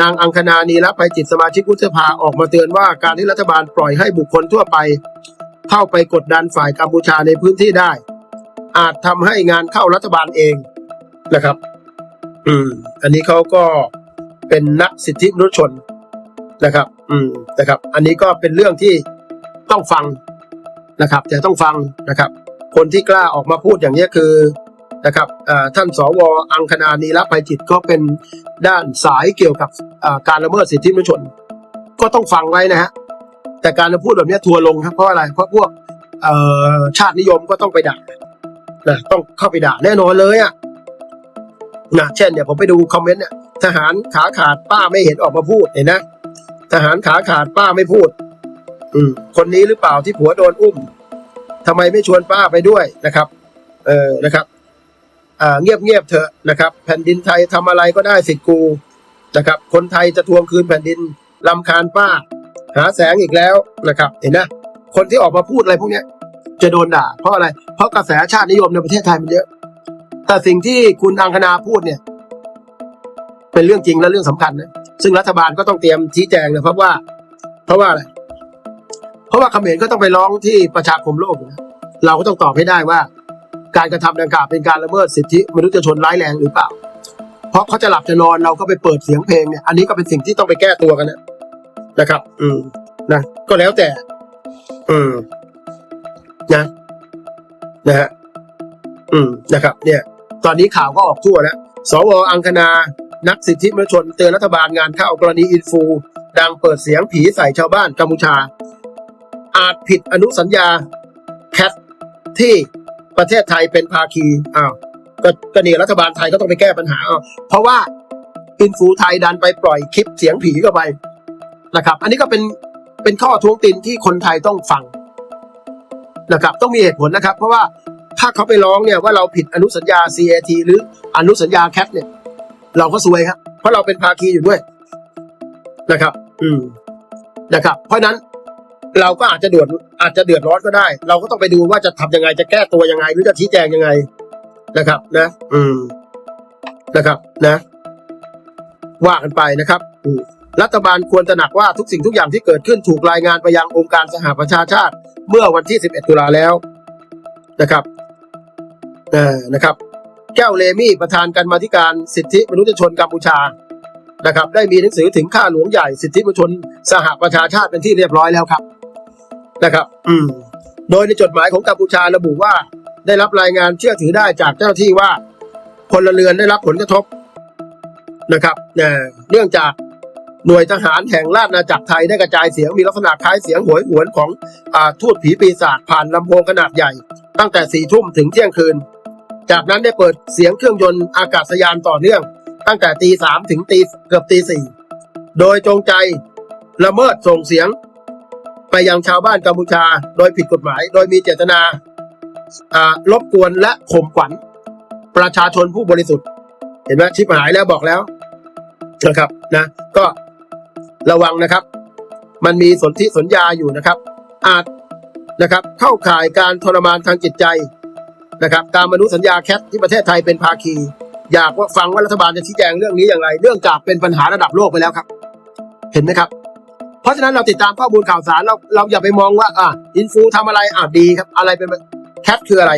นางอังคณานีรภัยจิตสมาชิกวุฒิสภาออกมาเตือนว่าการที่รัฐบาลปล่อยให้บุคคลทั่วไป เข้าไปกดดันฝ่ายกัมพูชาในพื้นที่ได้ อาจทำให้งานเข้ารัฐบาลเองนะครับ อืม อันนี้เขาก็เป็นนักสิทธิมนุษยชนนะครับ อืมนะครับ อันนี้ก็เป็นเรื่องที่ต้องฟังนะครับ แต่ต้องฟังนะครับ คนที่กล้าออกมาพูดอย่างนี้คือ นะครับท่านสวอังคณานีรภัยจิตก็เป็นด้านสายเกี่ยวกับการละเมิดสิทธิมนุษยชน ก็ต้องฟังไว้นะฮะแต่การจะพูดแบบนี้ทัวร์ลงครับเพราะอะไรเพราะพวกชาตินิยมก็ต้องไปด่านะต้องเข้าไปด่าแน่นอนเลยอะนะเช่นเนี่ยผมไปดูคอมเมนต์เนี่ยทหารขาขาดป้าไม่เห็นออกมาพูดเห็นนะทหารขาขาดป้าไม่พูด อืมคนนี้หรือเปล่าที่ผัวโดนอุ้มทำไมไม่ชวนป้าไปด้วยนะครับ เออนะครับ เงียบเงียบๆเถอะนะครับ แผ่นดินไทยทำอะไรก็ได้สิทธิ์กูนะครับ คนไทยจะทวงคืนแผ่นดินลำคาญป้า หาแสงอีกแล้วนะครับ เห็นนะคนที่ออกมาพูดอะไรพวกนี้จะโดนด่า เพราะอะไร เพราะกระแสชาตินิยมในประเทศไทยมันเยอะ แต่สิ่งที่คุณอังคณาพูดเนี่ย เป็นเรื่องจริงและเรื่องสำคัญนะซึ่งรัฐบาลก็ต้องเตรียมชี้แจงนะเพราะว่า เพราะว่าอะไรเพราะว่าเขมรก็ต้องไปร้องที่ประชาคมโลกอยู่นะเราก็ต้องตอบให้ได้ว่า การกระทำดังกล่าวเป็นการละเมิดสิทธิมนุษยชนร้ายแรงหรือเปล่า เพราะเขาจะหลับจะนอนเราก็ไปเปิดเสียงเพลงเนี่ยอันนี้ก็เป็นสิ่งที่ต้องไปแก้ตัวกันนะนะครับ อืมนะก็แล้วแต่ อืมนะนะฮะอืมนะครับ เนี่ย ตอนนี้ข่าวก็ออกทั่วแล้วสวอังคณานักสิทธิมนุษยชนเตือนรัฐบาลงานเข้ากรณีอินฟู ดังเปิดเสียงผีใส่ชาวบ้านกัมพูชา อาจผิดอนุสัญญาแคทที่ ประเทศไทยเป็นภาคีอ้าวก็ก็นี่รัฐบาลไทยก็ต้องไปแก้ปัญหาเอาเพราะว่าอินฟูไทยดันไปปล่อยคลิปเสียงผีเข้าไปนะครับ อันนี้ก็เป็นเป็นข้อท้วงติงที่คนไทยต้องฟังนะครับต้องมีเหตุผลนะครับ เพราะว่าถ้าเขาไปร้องเนี่ยว่าเราผิดอนุสัญญา CAT หรืออนุสัญญาแคทเนี่ย เราก็ซวยครับเพราะเราเป็นภาคีอยู่ด้วยนะครับ อืมนะครับ เพราะนั้น เราก็อาจจะเดือดอาจจะเดือดร้อนก็ได้ เราก็ต้องไปดูว่าจะทำยังไงจะแก้ตัวยังไง หรือจะชี้แจงยังไงนะครับ นะ อืมนะครับ นะ ว่ากันไปนะครับรัฐบาลควรตระหนักว่าทุกสิ่งทุกอย่างที่เกิดขึ้นถูกรายงานไปยังองค์การสหประชาชาติ เมื่อวันที่ 11 ตุลาแล้วนะครับเอ่อนะครับ แก้วเลมี่ประธานการมาธิการสิทธิมนุษยชนกัมพูชานะครับ ได้มีหนังสือถึงข้าหลวงใหญ่สิทธิมนุษยชน สหประชาชาติเป็นที่เรียบร้อยแล้วครับ นะครับ อืมโดยในจดหมายของกัมพูชาระบุว่า ได้รับรายงานเชื่อถือได้จากเจ้าหน้าที่ว่าพลเรือนได้รับผลกระทบนะครับเอ่อเนื่องจากหน่วยทหารแห่งราชอาณาจักรไทยได้กระจายเสียงมีลักษณะคล้ายเสียงโหยหวนของอาทูตผีปีศาจผ่านลำโพงขนาดใหญ่ ตั้งแต่สี่ทุ่มถึงเที่ยงคืน จากนั้นได้เปิดเสียงเครื่องยนต์อากาศยานต่อเนื่อง ตั้งแต่ตีสามถึงตีเกือบตีสี่โดยจงใจละเมิดส่งเสียง ไปยังชาวบ้านกัมพูชา โดยผิดกฎหมาย โดยมีเจตนาอ่ารบกวนและข่มขวัญประชาชนผู้บริสุทธิ์ เห็นไหมชิบหายแล้วบอกแล้วนะครับนะก็ระวังนะครับ มันมีสนธิสัญญาอยู่นะครับ อาจนะครับเข้าข่ายการทรมานทางจิตใจนะครับตามอนุษยสัญญาแคทที่ประเทศไทยเป็นภาคี อยากว่าฟังว่ารัฐบาลจะชี้แจงเรื่องนี้อย่างไร เรื่องจากเป็นปัญหาระดับโลกไปแล้วครับ เห็นไหมครับ เพราะฉะนั้นเราติดตามข้อมูลข่าวสารเราเราอย่าไปมองว่า อะอินฟูทำอะไรอะดีครับ อะไรเป็นแคทคืออะไร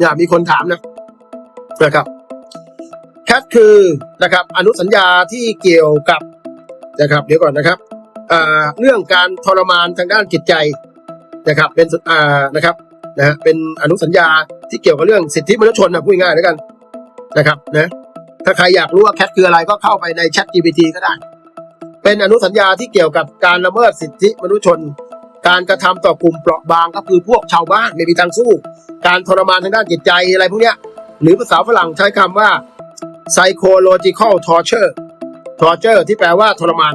อย่ามีคนถามนะนะครับแคทคือนะครับอนุสัญญาที่เกี่ยวกับนะครับเดี๋ยวก่อนนะครับอ่าเรื่องการทรมานทางด้านจิตใจนะครับเป็นอ่านะครับนะฮะเป็นอนุสัญญาที่เกี่ยวกับเรื่องสิทธิมนุษยชนนะพูดง่ายๆแล้วกันนะครับนะถ้าใครอยากรู้ว่าแคทคืออะไรก็เข้าไปใน Chat GPT ก็ได้ เป็นอนุสัญญาที่เกี่ยวกับการละเมิดสิทธิมนุษยชน การกระทำต่อกลุ่มเปราะบางก็คือพวกชาวบ้านไม่มีทางสู้ การทรมานทางด้านจิตใจอะไรพวกเนี้ยหรือภาษาฝรั่งใช้คำว่า psychological torture torture ที่แปลว่าทรมาน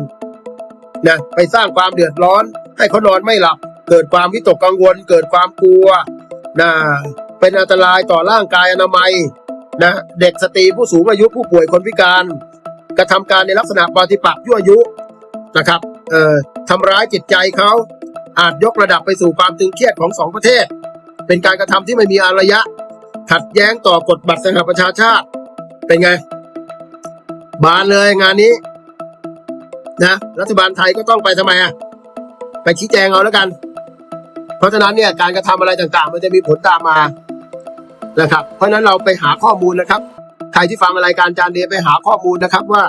นะไปสร้างความเดือดร้อน ให้เขานอนไม่หลับ เกิดความวิตกกังวล เกิดความกลัวนะเป็นอันตรายต่อร่างกายอนามัยนะเด็กสตรีผู้สูงอายุผู้ป่วยคนพิการ กระทำการในลักษณะปฏิปักษ์ยั่วยุ นะครับเอ่อทำร้ายจิตใจเขาอาจยกระดับไปสู่ความตึงเครียดของสองประเทศ เป็นการกระทำที่ไม่มีอารยะ ขัดแย้งต่อกฎบัตรสหประชาชาติ เป็นไง บานเลยงานนี้ นะรัฐบาลไทยก็ต้องไปทำไมอะไปชี้แจงเอาแล้วกัน เพราะฉะนั้นเนี่ยการกระทำอะไรต่างๆ มันจะมีผลตามมานะครับ เพราะฉะนั้นเราไปหาข้อมูลนะครับ ใครที่ฟังรายการจานเดไปหาข้อมูลนะครับว่า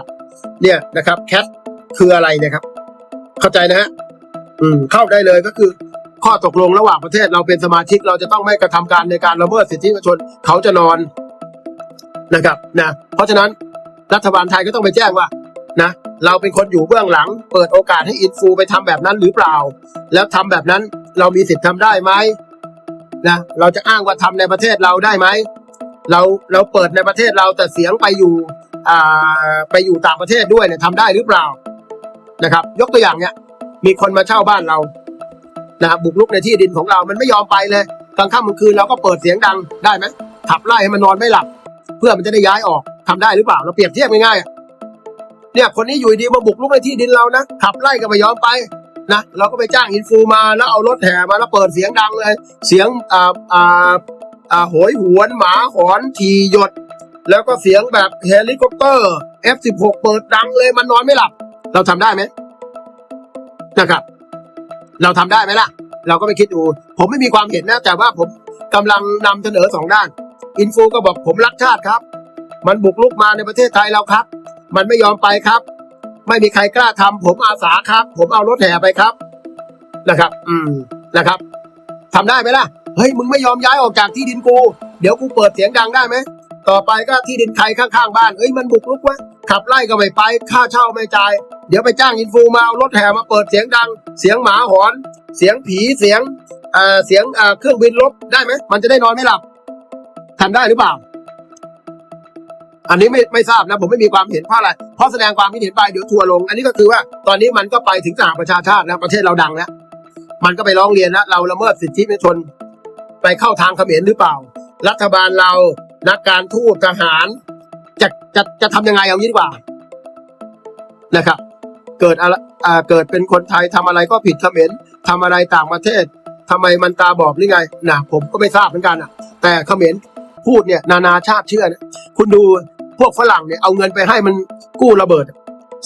เนี่ยนะครับแคท คืออะไรนะครับ เข้าใจนะฮะอืมเข้าได้เลยก็คือ ข้อตกลงระหว่างประเทศเราเป็นสมาชิกเราจะต้องไม่กระทำการในการละเมิดสิทธิประชาชนเขาจะนอนนะครับนะเพราะฉะนั้นรัฐบาลไทยก็ต้องไปแจ้งว่านะเราเป็นคนอยู่เบื้องหลัง เปิดโอกาสให้อินฟูไปทำแบบนั้นหรือเปล่า แล้วทำแบบนั้นเรามีสิทธิ์ทำได้ไหมนะเราจะอ้างว่าทำในประเทศเราได้ไหมเราเราเปิดในประเทศเราแต่เสียงไปอยู่อ่าไปอยู่ต่างประเทศด้วยเนี่ยทำได้หรือเปล่า นะครับ ยกตัวอย่างเนี่ยมีคนมาเช่าบ้านเรานะครับบุกรุกในที่ดินของเรา มันไม่ยอมไปเลยกลางค่ำกลางคืนเราก็เปิดเสียงดังได้ไหมขับไล่ให้มันนอนไม่หลับ เพื่อมันจะได้ย้ายออกทำได้หรือเปล่าเราเปรียบเทียบง่ายๆอะเนี่ยคนนี้อยู่ดีมาบุกรุกในที่ดินเรานะขับไล่ก็ไม่ยอมไปนะเราก็ไปจ้างอินฟูมาแล้วเอารถแห่มาแล้วเปิดเสียงดังเลย เสียงอ่าอ่าอ่าโหยหวนหมาหอนทีหยด แล้วก็เสียงแบบเฮลิคอปเตอร์ F16 เปิดดังเลยมันนอนไม่หลับ เราทำได้ไหมนะครับ เราทำได้ไหมล่ะ เราก็ไปคิดดู ผมไม่มีความเห็นนะ แต่ว่าผมกำลังนำเสนอสองด้าน อินฟูก็บอกผมรักชาติครับ มันบุกลุกมาในประเทศไทยเราครับ มันไม่ยอมไปครับ ไม่มีใครกล้าทำผมอาสาครับ ผมเอารถแห่ไปครับนะครับ อืมนะครับทำได้ไหมล่ะ เฮ้ย มึงไม่ยอมย้ายออกจากที่ดินกู เดี๋ยวกูเปิดเสียงดังได้ไหม ต่อไปก็ที่ดินใครข้างๆบ้าน เอ้ย มันบุกรุกวะขับไล่ก็ไม่ไป ค่าเช่าไม่จ่าย เดี๋ยวไปจ้างอินฟูมาเอารถแห่มาเปิดเสียงดัง เสียงหมาหอน เสียงผีเสียงเอ่อเสียงเอ่อเครื่องบินลบได้ไหมมันจะได้นอนไม่หลับทำได้หรือเปล่า อันนี้ไม่ไม่ทราบนะ ผมไม่มีความเห็นเพราะอะไรเพราะแสดงความคิดเห็นไปเดี๋ยวทัวลง อันนี้ก็คือว่าตอนนี้มันก็ไปถึงสหประชาชาติแล้วประเทศเราดังแล้วมันก็ไปร้องเรียนแล้วเราละเมิดสิทธิมนุษยชน ไปเข้าทางเขมรหรือเปล่า รัฐบาลเรานักการทูตทหาร จะจะจะทำยังไงเอางี้ดีกว่านะครับ เกิดอะไรเกิดเป็นคนไทยทำอะไรก็ผิดเขมรทำอะไรต่างประเทศทำไมมันตาบอดหรือไงนะผมก็ไม่ทราบเหมือนกันอะ แต่เขมรพูดเนี่ยนานาชาติเชื่อนะคุณดูพวกฝรั่งเนี่ยเอาเงินไปให้มันกู้ระเบิด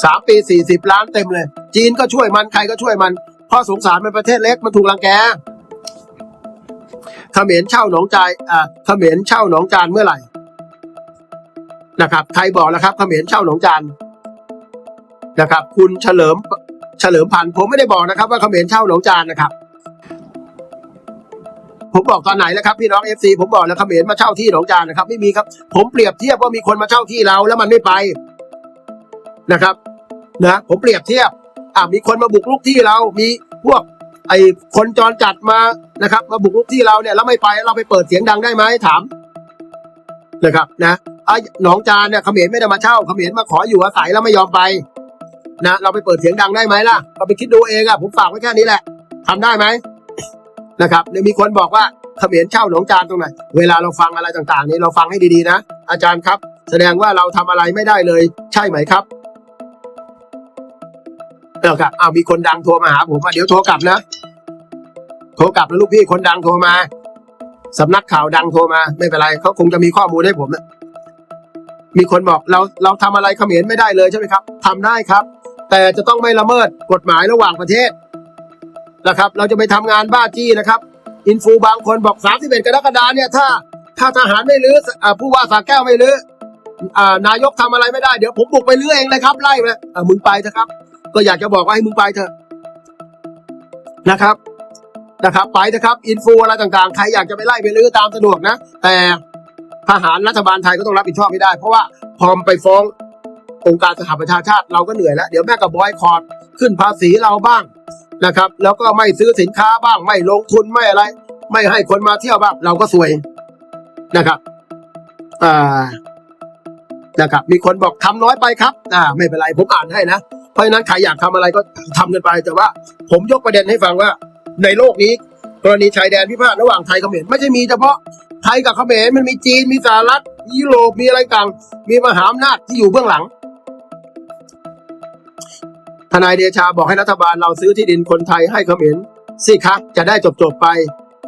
สามปีสี่สิบล้านเต็มเลย จีนก็ช่วยมันใครก็ช่วยมันเพราะสงสารมันประเทศเล็กมันถูกรังแกเขมรเช่าหนองจายอ่าเขมรเช่าหนองจานเมื่อไหร่นะครับใครบอกแล้วครับเขมรเช่าหนองจาน นะครับ คุณเฉลิมเฉลิมพันธ์ผมไม่ได้บอกนะครับ ว่าเขมรเช่าหนองจานนะครับ ผมบอกตอนไหนแล้วครับพี่น้องเอฟซีผมบอกแล้วเขมรมาเช่าที่หนองจานนะครับ ไม่มีครับ ผมเปรียบเทียบว่ามีคนมาเช่าที่เราแล้วมันไม่ไปนะครับนะผมเปรียบเทียบอ่ามีคนมาบุกรุกที่เรา มีพวก ไอ้คนจรจัดมานะครับ มาบุกรุกที่เราเนี่ยแล้วไม่ไปเราไปเปิดเสียงดังได้ไหมถามนะครับ นะไอ้หนองจานเนี่ยเขมรไม่ได้มาเช่าเขมรมาขออยู่อาศัยแล้วไม่ยอมไป นะเราไปเปิดเสียงดังได้ไหมล่ะเราไปคิดดูเองอะผมฝากไว้แค่นี้แหละทำได้ไหมนะครับเนี่ยมีคนบอกว่าเขมรเช่าหนองจานตรงไหนเวลาเราฟังอะไรต่างๆ นี่เราฟังให้ดีๆนะ อาจารย์ครับ แสดงว่าเราทำอะไรไม่ได้เลย ใช่ไหมครับเออครับอ้าวมีคนดังโทรมาหาผมว่าเดี๋ยวโทรกลับนะโทรกลับนะลูกพี่คนดังโทรมาสำนักข่าวดังโทรมา ไม่เป็นไรเขาคงจะมีข้อมูลให้ผมนะมีคนบอกเราเราทำอะไรเขมรไม่ได้เลยใช่ไหมครับทำได้ครับ แต่จะต้องไม่ละเมิดกฎหมายระหว่างประเทศนะครับ เราจะไปทำงานบ้าจี้นะครับ อินฟูบางคนบอกสามสิบเอ็ดกรกฎาเนี่ยถ้าถ้าทหารไม่รื้ออ่าผู้ว่าสาแก้วไม่รื้ออนายกทำอะไรไม่ได้เดี๋ยวผมบุกไปรื้อเองเลยครับไล่ไปเลยอ่ามึงไปเถอะครับ ก็อยากจะบอกว่าให้มึงไปเถอะนะครับนะครับไปนะครับอินฟูอะไรต่างๆ ใครอยากจะไปไล่ไปรื้อตามสะดวกนะ แต่ทหารรัฐบาลไทยก็ต้องรับผิดชอบไม่ได้ เพราะว่าพอมไปฟ้อง องค์การสหประชาชาติเราก็เหนื่อยแล้ว เดี๋ยวแม่กับบอยคอร์ดขึ้นภาษีเราบ้างนะครับ แล้วก็ไม่ซื้อสินค้าบ้าง ไม่ลงทุนไม่อะไร ไม่ให้คนมาเที่ยวบ้างเราก็สวยนะครับอ่านะครับ มีคนบอกทำน้อยไปครับอ่าไม่เป็นไรผมอ่านให้นะ เพราะฉะนั้นใครอยากทำอะไรก็ทำกันไป แต่ว่า ผมยกประเด็นให้ฟังว่า ในโลกนี้ กรณีชายแดนพิพาทระหว่างไทยกับเขมรไม่ใช่มีเฉพาะไทยกับเขมรมันมีจีนมีสหรัฐยุโรปมีอะไรต่าง มีมหาอำนาจที่อยู่เบื้องหลัง ทนายเดชาบอกให้รัฐบาลเราซื้อที่ดินคนไทยให้เขมรสิคะจะได้จบจบๆไป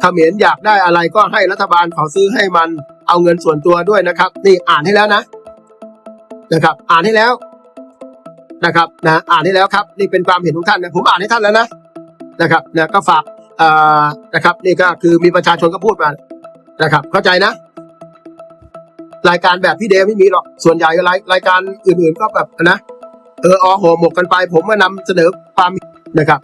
เขมรอยากได้อะไรก็ให้รัฐบาลเขาซื้อให้มัน เอาเงินส่วนตัวด้วยนะครับ นี่อ่านให้แล้วนะ นะครับ อ่านให้แล้วนะครับนะอ่านให้แล้วครับ นี่เป็นความเห็นของท่านนะผมอ่านให้ท่านแล้วนะนะครับนะก็ฝากเอ่อนะครับ นี่ก็คือมีประชาชนก็พูดมานะครับ เข้าใจนะ รายการแบบพี่เดไม่มีหรอกส่วนใหญ่รายรายการอื่นๆก็แบบนะ เอออห่อหมกกันไป ผมก็นำเสนอความนะครับ